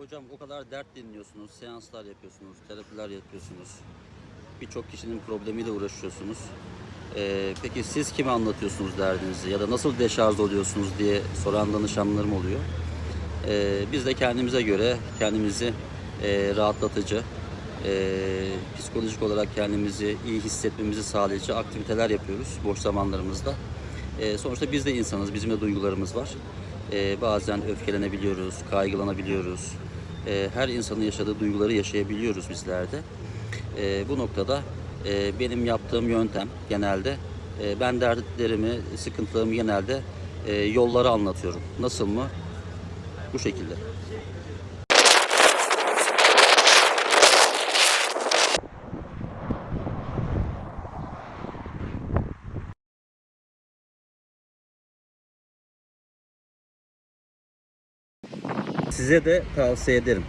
Hocam o kadar dert dinliyorsunuz, seanslar yapıyorsunuz, terapiler yapıyorsunuz. Birçok kişinin problemiyle uğraşıyorsunuz. Ee, peki siz kime anlatıyorsunuz derdinizi ya da nasıl deşarj oluyorsunuz diye soran danışanlarım oluyor. Ee, biz de kendimize göre kendimizi e, rahatlatıcı, e, psikolojik olarak kendimizi iyi hissetmemizi sağlayıcı aktiviteler yapıyoruz boş zamanlarımızda. E, sonuçta biz de insanız, bizim de duygularımız var. E, bazen öfkelenebiliyoruz, kaygılanabiliyoruz. E, her insanın yaşadığı duyguları yaşayabiliyoruz bizler de. E, bu noktada e, benim yaptığım yöntem genelde e, ben dertlerimi, sıkıntılarımı genelde e, yollara anlatıyorum. Nasıl mı? Bu şekilde. Size de tavsiye ederim.